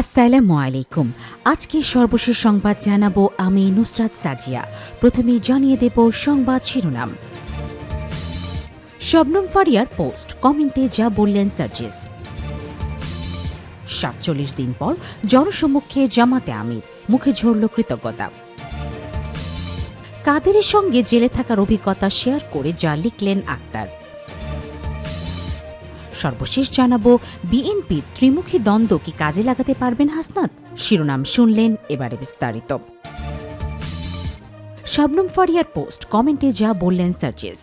আসসালামু আলাইকুম। আজকে সর্বশেষ সংবাদ জানাব আমি নুসরাত সাজিয়া। প্রথমে জানিয়ে দেব সংবাদ শিরোনাম। শবনম ফারিয়ার পোস্ট, কমেন্টে যা বললেন সার্জিস। সাতচল্লিশ দিন পর জনসম্মুখে জামাতে আমির, মুখে ঝরল কৃতজ্ঞতা। কাদেরের সঙ্গে জেলে থাকার অভিজ্ঞতা শেয়ার করে যা লিখলেন আক্তার। সর্বশেষ জানাব, বিএনপির ত্রিমুখী দ্বন্দ্ব কি কাজে লাগাতে পারবেন হাসনাত? শিরোনাম শুনলেন এবারে বিস্তারিত। শবনম ফারিয়ার পোস্ট, কমেন্টে যা বললেন সার্জেস।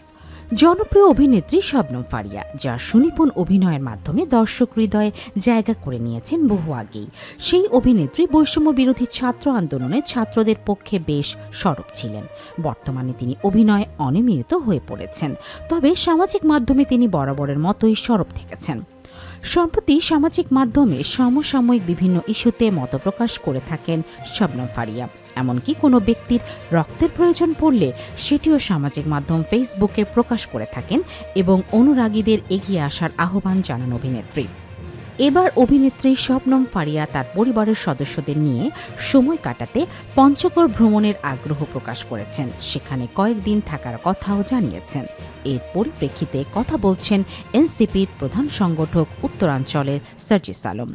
জনপ্রিয় অভিনেত্রী শবনম ফারিয়া, যার সুনিপুণ অভিনয়ের মাধ্যমে দর্শক হৃদয়ে জায়গা করে নিয়েছেন বহু আগেই। সেই অভিনেত্রী বৈষম্য বিরোধী ছাত্র আন্দোলনে ছাত্রদের পক্ষে বেশ সরব ছিলেন। বর্তমানে তিনি অভিনয়ে অনিয়মিত হয়ে পড়েছেন, তবে সামাজিক মাধ্যমে তিনি বরাবরের মতোই সরব থেকেছেন। সম্প্রতি সামাজিক মাধ্যমে সমসাময়িক বিভিন্ন ইস্যুতে মতপ্রকাশ করে থাকেন শবনম ফারিয়া। এমনকি কোনো ব্যক্তির রক্তের প্রয়োজন পড়লে সেটিও সামাজিক মাধ্যম ফেসবুকে প্রকাশ করে থাকেন এবং অনুরাগীদের এগিয়ে আসার আহ্বান জানান অভিনেত্রী। এবার অভিনেত্রী শবনম ফারিয়া তার পরিবারের সদস্যদের নিয়ে সময় কাটাতে পঞ্চগড় ভ্রমণের আগ্রহ প্রকাশ করেছেন। সেখানে কয়েকদিন থাকার কথাও জানিয়েছেন। এর পরিপ্রেক্ষিতে কথা বলছেন এনসিপির প্রধান সংগঠক উত্তরাঞ্চলের সার্জিস আলম।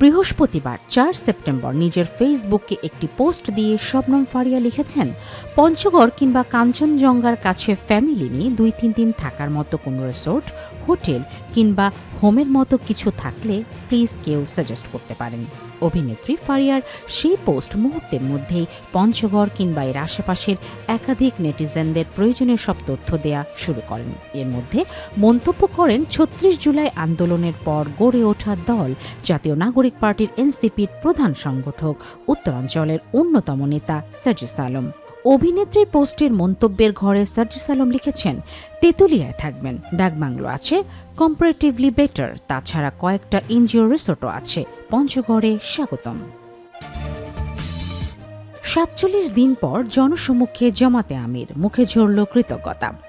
বৃহস্পতিবার, চার সেপ্টেম্বর, নিজের ফেসবুকে একটি পোস্ট দিয়ে শবনম ফারিয়া লিখেছেন, পঞ্চগড় কিংবা কাঞ্চনজঙ্ঘার কাছে ফ্যামিলি নিয়ে দুই তিন দিন থাকার মতো কোনো রিসোর্ট, হোটেল কিংবা হোমের মতো কিছু থাকলে প্লিজ কেউ সাজেস্ট করতে পারেন। অভিনেত্রী ফারিয়ার সেই পোস্ট মুহূর্তের মধ্যেই পঞ্চগড় কিংবা এর আশেপাশের একাধিক নেটিজেনদের প্রয়োজনীয় সব তথ্য দেয়া শুরু করেন। এর মধ্যে মন্তব্য করেন, ছত্রিশ জুলাই আন্দোলনের পর গড়ে ওঠা দল জাতীয় নাগরিক পার্টির এনসিপির প্রধান সংগঠক, উত্তরাঞ্চলের অন্যতম নেতা সার্জিস আলম। অভিনেত্রীর পোস্টের মন্তব্যের ঘরে সার্জিস আলম লিখেছেন, তেঁতুলিয়ায় থাকবেন ডাকবাংলো আছে কম্পারেটিভলি বেটার তাছাড়া কয়েকটা এনজিও রিসোর্টও আছে, পঞ্চগড়ে স্বাগতম। সাতচল্লিশ দিন পর জনসম্মুখে জমাতে আমির, মুখে ঝরল কৃতজ্ঞতা।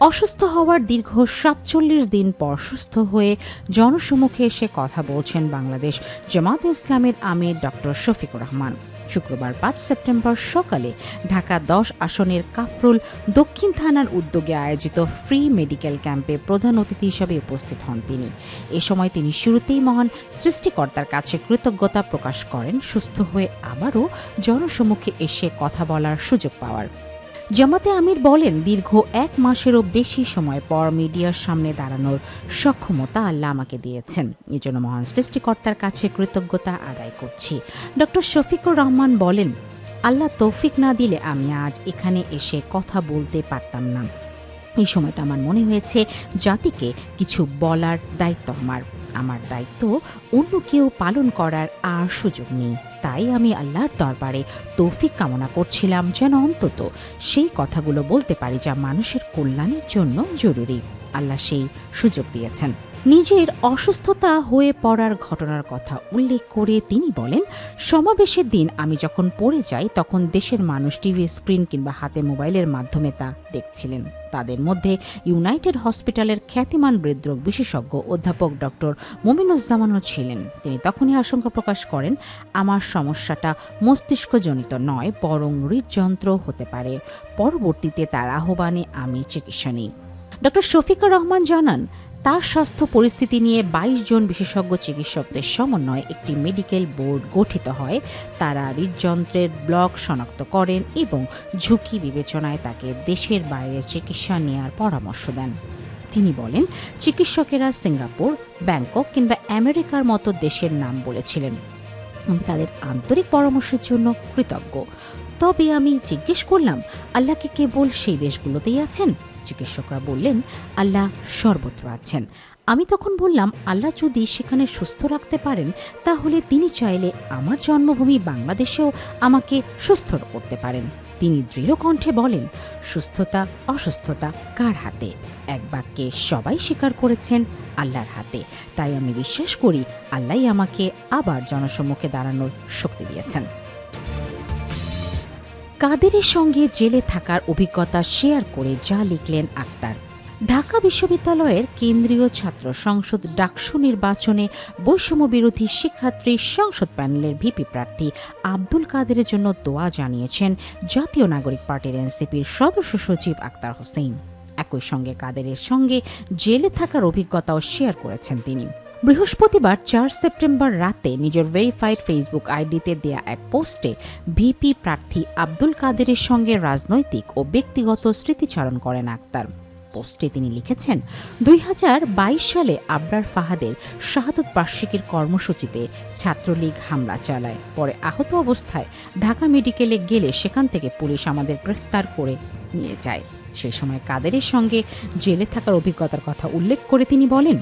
অসুস্থ হওয়ার দীর্ঘ সাতচল্লিশ দিন পর সুস্থ হয়ে জনসম্মুখে এসে কথা বলছেন বাংলাদেশ জামাতে ইসলামের আমির ডক্টর শফিকুর রহমান। শুক্রবার পাঁচ সেপ্টেম্বর সকালে ঢাকা দশ আসনের কাফরুল দক্ষিণ থানার উদ্যোগে আয়োজিত ফ্রি মেডিকেল ক্যাম্পে প্রধান অতিথি হিসেবে উপস্থিত হন তিনি। এ সময় তিনি শুরুতেই মহান সৃষ্টিকর্তার কাছে কৃতজ্ঞতা প্রকাশ করেন, সুস্থ হয়ে আবারও জনসম্মুখে এসে কথা বলার সুযোগ পাওয়ার। জামাতে আমির বলেন, দীর্ঘ এক মাসেরও বেশি সময় পর মিডিয়ার সামনে দাঁড়ানোর সক্ষমতা আল্লাহ আমাকে দিয়েছেন। এজন্য মহান সৃষ্টিকর্তার কাছে কৃতজ্ঞতা আদায় করছি। ডক্টর শফিকুর রহমান বলেন, আল্লাহ তৌফিক না দিলে আমি আজ এখানে এসে কথা বলতে পারতাম না। এই সময়টা আমার মনে হয়েছে জাতিকে কিছু বলার দায়িত্ব আমার। আমার দায়িত্ব অন্য কেউ পালন করার আর সুযোগ নেই। তাই আমি আল্লাহর দরবারে তৌফিক কামনা করছিলাম যেন অন্তত সেই কথাগুলো বলতে পারি যা মানুষের কল্যাণের জন্য জরুরি। আল্লাহ সেই সুযোগ দিয়েছেন। নিজের অসুস্থতা হয়ে পড়ার ঘটনার কথা উল্লেখ করে তিনি বলেন, সমাবেশের দিন আমি যখন পড়ে যাই, তখন দেশের মানুষ টিভি স্ক্রিন কিংবা হাতে মোবাইলের মাধ্যমে তা দেখছিলেন। তাদের মধ্যে ইউনাইটেড হসপিটালের খ্যাতিমান হৃদরোগ বিশেষজ্ঞ অধ্যাপক ডক্টর মোমিনুজ্জামানও ছিলেন। তিনি তখনই আশঙ্কা প্রকাশ করেন, আমার সমস্যাটা মস্তিষ্কজনিত নয়, বরং হৃদযন্ত্র হতে পারে। পরবর্তীতে তার আহ্বানে আমি চিকিৎসা নিই। ডক্টর শফিকুর রহমান জানান তার স্বাস্থ্য পরিস্থিতি নিয়ে ২২ জন বিশেষজ্ঞ চিকিৎসকদের সমন্বয়ে একটি মেডিকেল বোর্ড গঠিত হয়। তারা হৃদযন্ত্রের ব্লক শনাক্ত করেন এবং ঝুঁকি বিবেচনায় তাকে দেশের বাইরে চিকিৎসা নেওয়ার পরামর্শ দেন। তিনি বলেন, চিকিৎসকেরা সিঙ্গাপুর, ব্যাংকক কিংবা আমেরিকার মতো দেশের নাম বলেছিলেন। আমি তাদের আন্তরিক পরামর্শের জন্য কৃতজ্ঞ। তবে আমি জিজ্ঞেস করলাম আল্লাহকে কেবল সেই দেশগুলোতেই আছেন? চিকিৎসকরা বললেন, আল্লাহ সর্বত্র আছেন। আমি তখন বললাম, আল্লাহ যদি সেখানে সুস্থ রাখতে পারেন, তাহলে তিনি চাইলে আমার জন্মভূমি বাংলাদেশেও আমাকে সুস্থ করতে পারেন। তিনি দৃঢ় কণ্ঠে বলেন, সুস্থতা, অসুস্থতা কার হাতে? এক বাক্যে সবাই স্বীকার করেছেন, আল্লাহর হাতে। তাই আমি বিশ্বাস করি আল্লাহ আমাকে আবার জনসম্মুখে দাঁড়ানোর শক্তি দিয়েছেন। কাদেরের সঙ্গে জেলে থাকার অভিজ্ঞতা শেয়ার করে যা লিখলেন আক্তার। ঢাকা বিশ্ববিদ্যালয়ের কেন্দ্রীয় ছাত্র সংসদ ডাকসু নির্বাচনে বৈষম্য বিরোধী শিক্ষার্থী সংসদ প্যানেলের ভিপি প্রার্থী আব্দুল কাদেরের জন্য দোয়া জানিয়েছেন জাতীয় নাগরিক পার্টির এনসিপির সদস্য সচিব আক্তার হোসেন একই সঙ্গে কাদেরের সঙ্গে জেলে থাকার অভিজ্ঞতাও শেয়ার করেছেন তিনি। বৃহস্পতিবার চার সেপ্টেম্বর রাতে নিজের ভেরিফাইড ফেসবুক আইডিতে দেয়া এক পোস্টে ভিপি প্রার্থী আব্দুল কাদেরের সঙ্গে রাজনৈতিক ও ব্যক্তিগত স্মৃতিচারণ করেন আক্তার। পোস্টে তিনি লিখেছেন, দুই হাজার বাইশ সালে আবরার ফাহাদের শাহাদত বার্ষিকীর কর্মসূচিতে ছাত্রলীগ হামলা চালায়। পরে আহত অবস্থায় ঢাকা মেডিকেলে গেলে সেখান থেকে পুলিশ আমাদের গ্রেফতার করে নিয়ে যায়। সে সময় কাদেরের সঙ্গে জেলে থাকার অভিজ্ঞতার কথা উল্লেখ করে তিনি বলেন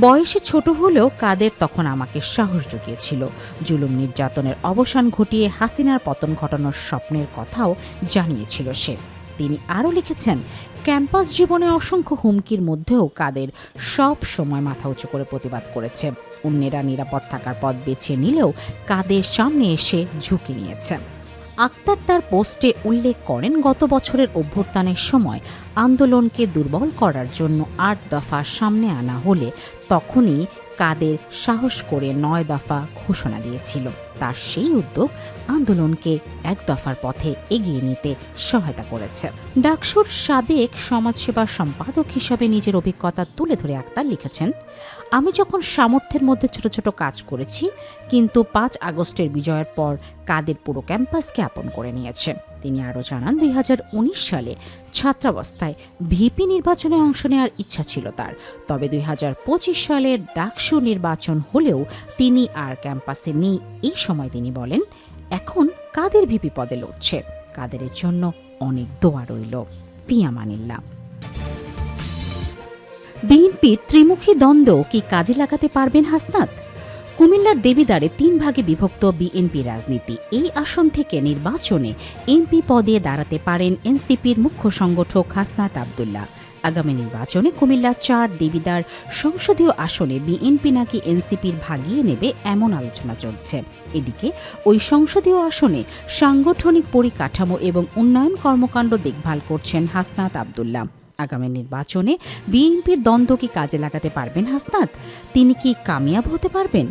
বয়সে ছোট হলেও কাদের তখন আমাকে সাহস জুগিয়েছিল। জুলুম নির্যাতনের অবসান ঘটিয়ে হাসিনার পতন ঘটানোর স্বপ্নের কথাও জানিয়েছিল সে। তিনি আরও লিখেছেন, ক্যাম্পাস জীবনে অসংখ্য হুমকির মধ্যেও কাদের সব সময় মাথা উঁচু করে প্রতিবাদ করেছে। অন্যেরা নিরাপদ থাকার পথ বেছে নিলেও কাদের সামনে এসে ঝুঁকি নিয়েছে। আক্তার তার পোস্টে উল্লেখ করেন, গত বছরের অভ্যুত্থানের সময় আন্দোলনকে দুর্বল করার জন্য আট দফা সামনে আনা হলে তখনই কাদের সাহস করে নয় দফা ঘোষণা দিয়েছিল। তার সেই উদ্যোগ আন্দোলনকে এক দফার পথে এগিয়ে নিতে সহায়তা করেছে। ডাকসুর সাবেক সমাজসেবা সম্পাদক হিসাবে নিজের অভিজ্ঞতা তুলে ধরে আক্তার লিখেছেন, আমি যখন সামর্থ্যের মধ্যে ছোট ছোট কাজ করেছি, কিন্তু পাঁচ আগস্টের বিজয়ের পর কাদের পুরো ক্যাম্পাসকে আপন করে নিয়েছে। তিনি আরও জানান, দুই হাজার উনিশ সালে ছাত্রাবস্থায় ভিপি নির্বাচনে অংশ নেওয়ার ইচ্ছা ছিল তার। তবে দুই সালে ডাকসু নির্বাচন হলেও তিনি আর ক্যাম্পাসে নেই এই সময় তিনি বলেন, এখন কাদের ভিপি পদে লড়ছে? কাদেরের জন্য অনেক দোয়া রইল। ফিয়ামানিল্লা বিএনপির ত্রিমুখী দ্বন্দ্ব কি কাজে লাগাতে পারবেন হাসনাত? কুমিল্লার দেবিদারে তিন ভাগে বিভক্ত বিএনপি রাজনীতি। এই আসন থেকে নির্বাচনে এমপি পদে দাঁড়াতে পারেন এনসিপির মুখ্য সংগঠক হাসনাত আবদুল্লাহ। আগামী নির্বাচনে কুমিল্লা চার দেবিদার সংসদীয় আসনে বিএনপি নাকি এনসিপির ভাগিয়ে নেবে এমন আলোচনা চলছে। এদিকে ওই সংসদীয় আসনে সাংগঠনিক পরিকাঠামো এবং উন্নয়ন কর্মকাণ্ড দেখভাল করছেন হাসনাত আবদুল্লাহ। আগামী নির্বাচনে বিএনপির দ্বন্দ্ব কি কাজে লাগাতে পারবেন হাসনাত? তিনি কি কামিয়াব হতে পারবেন?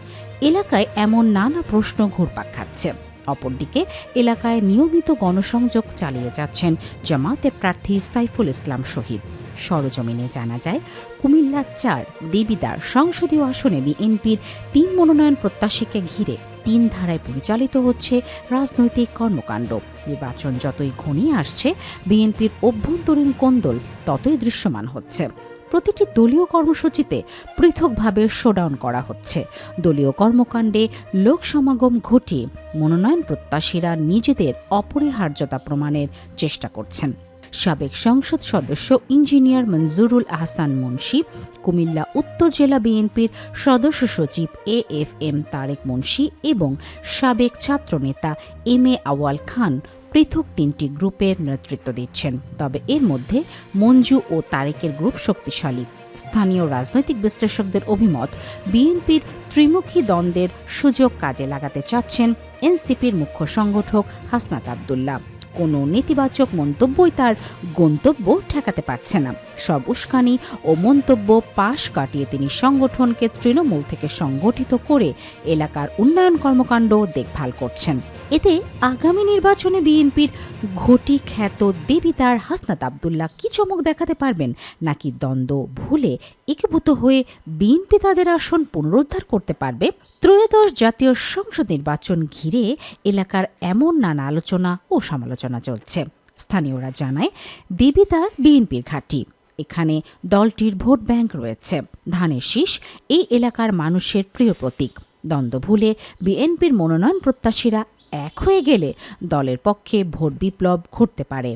এলাকায় এমন নানা প্রশ্ন ঘুরপাক খাচ্ছে। অপরদিকে এলাকায় নিয়মিত গণসংযোগ চালিয়ে যাচ্ছেন জামাতের প্রার্থী সাইফুল ইসলাম শহীদ। সরজমিনে জানা যায়, কুমিল্লা চার দেবিদার সংসদীয় আসনে বিএনপির তিন মনোনয়ন প্রত্যাশীকে ঘিরে তিন ধারায় পরিচালিত হচ্ছে রাজনৈতিক কর্মকাণ্ড। নির্বাচন যতই ঘনিয়ে আসছে, বিএনপির অভ্যন্তরীণ কোন্দল ততই দৃশ্যমান হচ্ছে। প্রতিটি দলীয় কর্মসূচিতে পৃথকভাবে শোডাউন করা হচ্ছে। দলীয় কর্মকাণ্ডে লোক সমাগম ঘটিয়ে মনোনয়ন প্রত্যাশীরা নিজেদের অপরিহার্যতা প্রমাণের চেষ্টা করছেন। সাবেক সংসদ সদস্য ইঞ্জিনিয়ার মঞ্জুরুল আহসান মুন্সি, কুমিল্লা উত্তর জেলা বিএনপির সদস্য সচিব A F M Tarek Munshi এবং সাবেক ছাত্রনেতা এম এ আওয়াল খান পৃথক তিনটি গ্রুপের নেতৃত্ব দিচ্ছেন। তবে এর মধ্যে মঞ্জু ও তারেকের গ্রুপ শক্তিশালী। স্থানীয় রাজনৈতিক বিশ্লেষকদের অভিমত, বিএনপির ত্রিমুখী দ্বন্দ্বের সুযোগ কাজে লাগাতে চাচ্ছেন এনসিপির মুখ্য সংগঠক হাসনাত আবদুল্লাহ। কোনো নেতিবাচক মন্তব্যই তার গন্তব্য ঠেকাতে পারছে না। সব উস্কানি ও মন্তব্য পাশ কাটিয়ে তিনি সংগঠনকে তৃণমূল থেকে সংগঠিত করে এলাকার উন্নয়ন কর্মকাণ্ড দেখভাল করছেন। এতে আগামী নির্বাচনে বিএনপির ঘটি খ্যাত দেবিতার হাসনাত আবদুল্লাহ কি চমক দেখাতে পারবেন? নাকি দ্বন্দ্ব ভুলে একীভূত হয়ে বিএনপি তাদের আসন পুনরুদ্ধার করতে পারবে? ত্রয়োদশ জাতীয় সংসদ নির্বাচন ঘিরে এলাকার এমন নানা আলোচনা ও সমালোচনা চলছে। স্থানীয়রা জানায়, দেবিতার বিএনপির ঘাঁটি। এখানে দলটির ভোট ব্যাংক রয়েছে। ধানের শীষ এই এলাকার মানুষের প্রিয় প্রতীক। দ্বন্দ্ব ভুলে বিএনপির মনোনয়ন প্রত্যাশীরা এক হয়ে গেলে দলের পক্ষে ভোট বিপ্লব ঘটতে পারে।